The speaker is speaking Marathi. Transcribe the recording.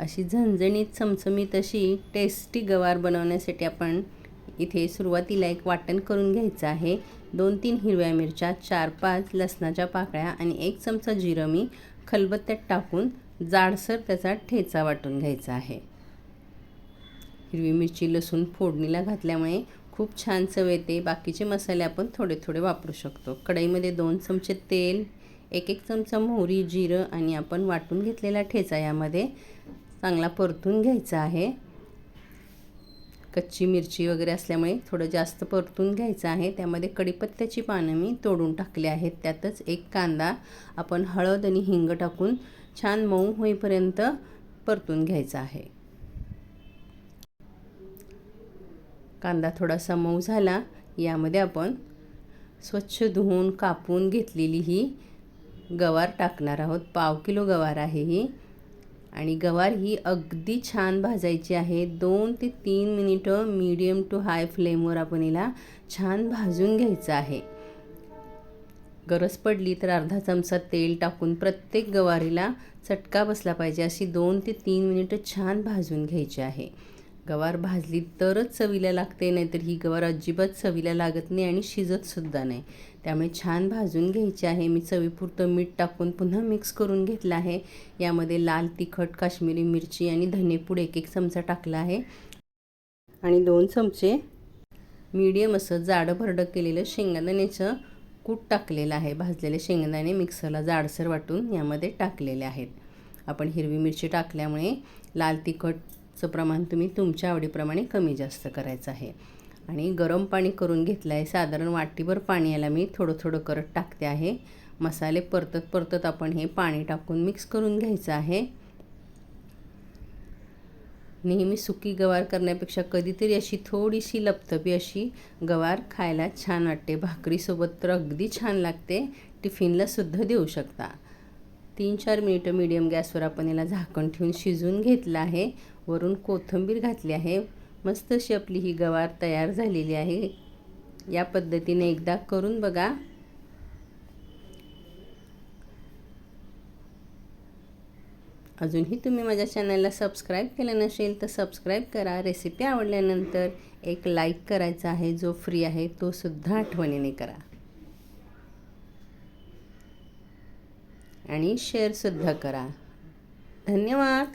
अशी झणझणीत चमचमीत अशी टेस्टी गवार बनवण्यासाठी आपण इथे सुरुवातीला एक वाटण करून घ्यायचं आहे. दोन तीन हिरव्या मिरच्या चार पाच लसणाच्या पाकळ्या आणि एक चमचा जिरं मी खलबत्त्यात टाकून जाडसर त्याचा ठेचा वाटून घ्यायचा आहे. हिरवी मिरची लसूण फोडणीला घातल्यामुळे खूप छान चव येते. बाकीचे मसाले आपण थोडे थोडे वापरू शकतो. कढईमध्ये दोन चमचे तेल एक एक चमचा मोहरी जिरं आणि आपण वाटून घेतलेला ठेचा यामध्ये चांगला परतून घ्यायचा आहे. कच्ची मिरची वगैरे असल्यामुळे थोडं जास्त परतून घ्यायचं आहे. त्यामध्ये कढीपत्त्याची पानं मी तोडून टाकली आहेत. त्यातच एक कांदा आपण हळद आणि हिंग टाकून छान मऊ होईपर्यंत परतून घ्यायचा आहे. कांदा थोडासा मऊ झाला. यामध्ये आपण स्वच्छ धुवून कापून घेतलेली ही गवार टाकणार आहोत. पाव किलो गवार आहे ही. आणि गवार ही अगदी छान भाजायची आहे. दोन ते तीन मिनिटं मीडियम टू हाय फ्लेमवर आपण हिला छान भाजून घ्यायचं आहे. गरज पडली तर अर्धा चमचा तेल टाकून प्रत्येक गवारीला चटका बसला पाहिजे. अशी दोन ते तीन मिनिटं छान भाजून घ्यायची आहे. गवार भाजली तरच चवीला लागते नाहीतर ही गवार अजिबात चवीला लागत नाही आणि शिजतसुद्धा नाही. त्यामुळे छान भाजून घ्यायची आहे. मी चवीपुरतं मीठ टाकून पुन्हा मिक्स करून घेतलं आहे. यामध्ये लाल तिखट काश्मीरी मिरची आणि धनेपूड एक एक चमचा टाकला आहे. आणि दोन चमचे मीडियम असं जाडं भरडं केलेलं शेंगदाण्याचं कूट टाकलेलं आहे. भाजलेले शेंगदाणे मिक्सरला जाडसर वाटून यामध्ये टाकलेले आहेत. आपण हिरवी मिरची टाकल्यामुळे लाल तिखट चं प्रमाण तुम्ही तुमच्या आवडीप्रमाणे कमी जास्त करायचं आहे. आणि गरम पाणी करून घेतलं आहे साधारण वाटीभर पाणी याला मी थोडं थोडं करत टाकते आहे. मसाले परतत परतत आपण हे पाणी टाकून मिक्स करून घ्यायचं आहे. नेहमी सुकी गवार करण्यापेक्षा कधीतरी अशी थोडीशी लपतपी अशी गवार खायला छान वाटते. भाकरीसोबत तर अगदी छान लागते. टिफिनला सुद्धा देऊ शकता. तीन चार मिनिटं मीडियम गॅसवर आपण याला झाकण ठेवून शिजून घेतलं आहे. वरून कोथिंबीर घातली आहे. मस्त अशी आपली ही गवार तयार झालेली आहे. या पद्धतीने एकदा करून बघा. अजूनही तुम्ही माझ्या चॅनलला सबस्क्राईब केलं नसेल तर सबस्क्राईब करा. रेसिपी आवडल्यानंतर एक लाईक करायचा आहे. जो फ्री आहे तो सुद्धा आठवणीने करा. आणि शेअरसुद्धा करा. धन्यवाद.